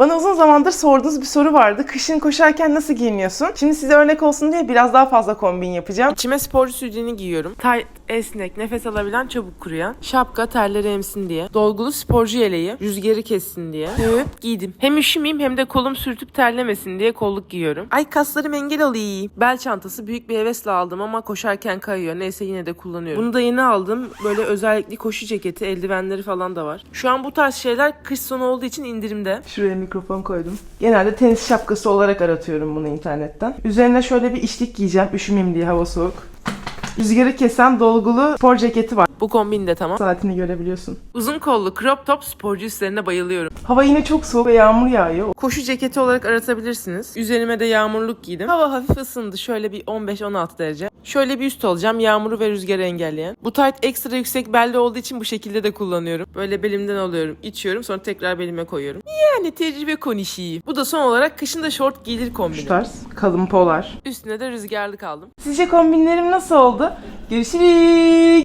Bana uzun zamandır sorduğunuz bir soru vardı. Kışın koşarken nasıl giyiniyorsun? Şimdi size örnek olsun diye biraz daha fazla kombin yapacağım. İçime sporcu sütyeni giyiyorum. Tight, esnek, nefes alabilen, çabuk kuruyan. Şapka terleri emsin diye. Dolgulu sporcu yeleği, rüzgarı kessin diye. Hop giydim. Hem üşümeyeyim hem de kolum sürtüp terlemesin diye kolluk giyiyorum. Ay kaslarım engel alayım. Bel çantası büyük bir hevesle aldım ama koşarken kayıyor. Neyse yine de kullanıyorum. Bunu da yeni aldım. Böyle özellikle koşu ceketi, eldivenleri falan da var. Şu an bu tarz şeyler kış sonu olduğu için indirimde. Şuraya mikrofon koydum. Genelde tenis şapkası olarak aratıyorum bunu internetten. Üzerine şöyle bir içlik giyeceğim. Üşümeyeyim diye hava soğuk. Rüzgarı kesen dolgulu spor ceketi var. Bu kombin de tamam. Saatini görebiliyorsun. Uzun kollu crop top sporcu üstlerine bayılıyorum. Hava yine çok soğuk ve yağmur yağıyor. Koşu ceketi olarak aratabilirsiniz. Üzerime de yağmurluk giydim. Hava hafif ısındı. Şöyle bir 15-16 derece. Şöyle bir üst alacağım. Yağmuru ve rüzgarı engelleyen. Bu tight ekstra yüksek belli olduğu için bu şekilde de kullanıyorum. Böyle belimden alıyorum, içiyorum. Sonra tekrar belime koyuyorum. Yani tecrübe konuşayım. Bu da son olarak kışın da şort giyilir Şu kombini. tarz kalın polar. Üstüne de rüzgarlık aldım. Sizce kombinlerim nasıl oldu? Görüşürüz.